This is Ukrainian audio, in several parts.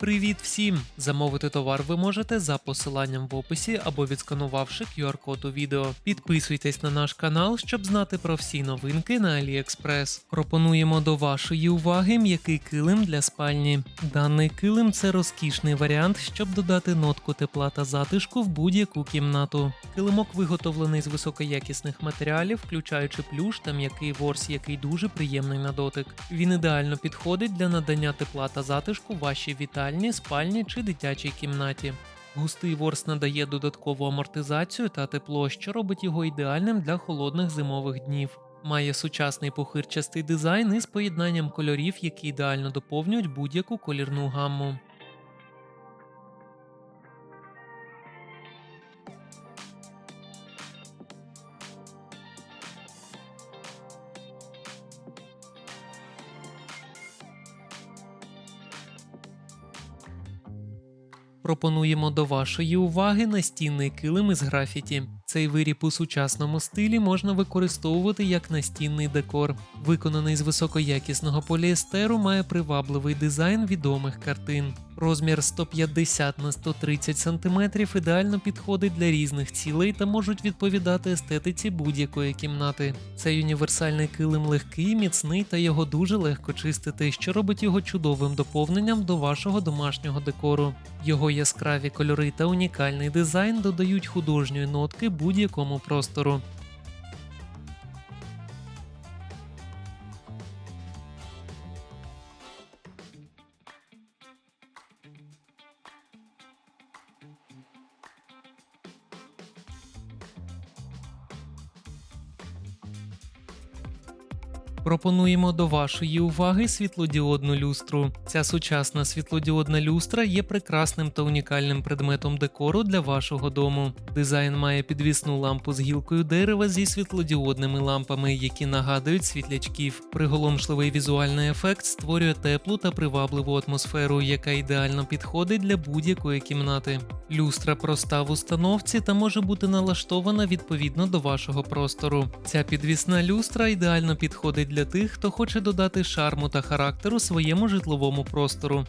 Привіт всім! Замовити товар ви можете за посиланням в описі або відсканувавши QR-код у відео. Підписуйтесь на наш канал, щоб знати про всі новинки на AliExpress. Пропонуємо до вашої уваги м'який килим для спальні. Даний килим це розкішний варіант, щоб додати нотку тепла та затишку в будь-яку кімнату. Килимок виготовлений з високоякісних матеріалів, включаючи плюш та м'який ворс, який дуже приємний на дотик. Він ідеально підходить для надання тепла та затишку вашій вітальні, спальні чи дитячій кімнаті. Густий ворс надає додаткову амортизацію та тепло, що робить його ідеальним для холодних зимових днів. Має сучасний похирчастий дизайн із поєднанням кольорів, які ідеально доповнюють будь-яку колірну гамму. Пропонуємо до вашої уваги настінний килим із графіті. Цей виріб у сучасному стилі можна використовувати як настінний декор. Виконаний з високоякісного поліестеру, має привабливий дизайн відомих картин. Розмір 150 на 130 см ідеально підходить для різних цілей та можуть відповідати естетиці будь-якої кімнати. Цей універсальний килим легкий, міцний та його дуже легко чистити, що робить його чудовим доповненням до вашого домашнього декору. Його яскраві кольори та унікальний дизайн додають художньої нотки будь-якому простору. Пропонуємо до вашої уваги світлодіодну люстру. Ця сучасна світлодіодна люстра є прекрасним та унікальним предметом декору для вашого дому. Дизайн має підвісну лампу з гілкою дерева зі світлодіодними лампами, які нагадують світлячків. Приголомшливий візуальний ефект створює теплу та привабливу атмосферу, яка ідеально підходить для будь-якої кімнати. Люстра проста в установці та може бути налаштована відповідно до вашого простору. Ця підвісна люстра ідеально підходить для тих, хто хоче додати шарму та характеру своєму житловому простору.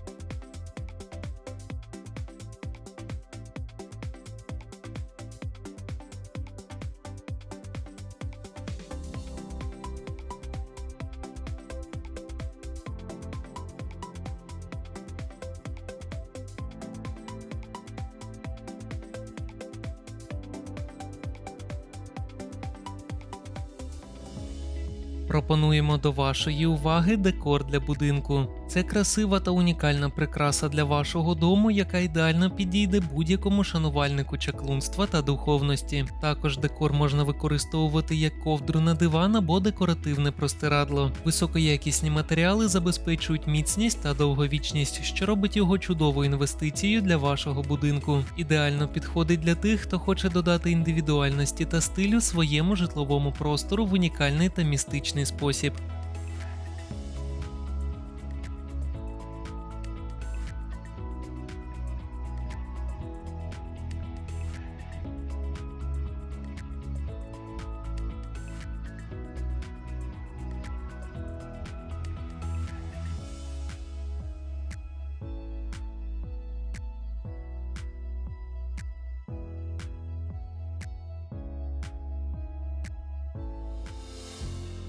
Пропонуємо до вашої уваги декор для будинку. Це красива та унікальна прикраса для вашого дому, яка ідеально підійде будь-якому шанувальнику чаклунства та духовності. Також декор можна використовувати як ковдру на диван або декоративне простирадло. Високоякісні матеріали забезпечують міцність та довговічність, що робить його чудовою інвестицією для вашого будинку. Ідеально підходить для тих, хто хоче додати індивідуальності та стилю своєму житловому простору в унікальний та містичний спосіб.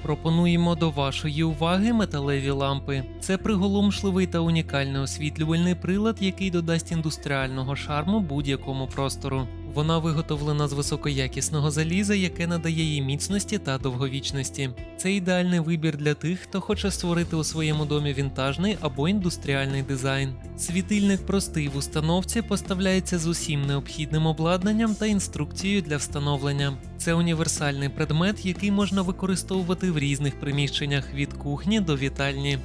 Пропонуємо до вашої уваги металеві лампи. Це приголомшливий та унікальний освітлювальний прилад, який додасть індустріального шарму будь-якому простору. Вона виготовлена з високоякісного заліза, яке надає їй міцності та довговічності. Це ідеальний вибір для тих, хто хоче створити у своєму домі вінтажний або індустріальний дизайн. Світильник простий в установці поставляється з усім необхідним обладнанням та інструкцією для встановлення. Це універсальний предмет, який можна використовувати в різних приміщеннях від кухні до вітальні.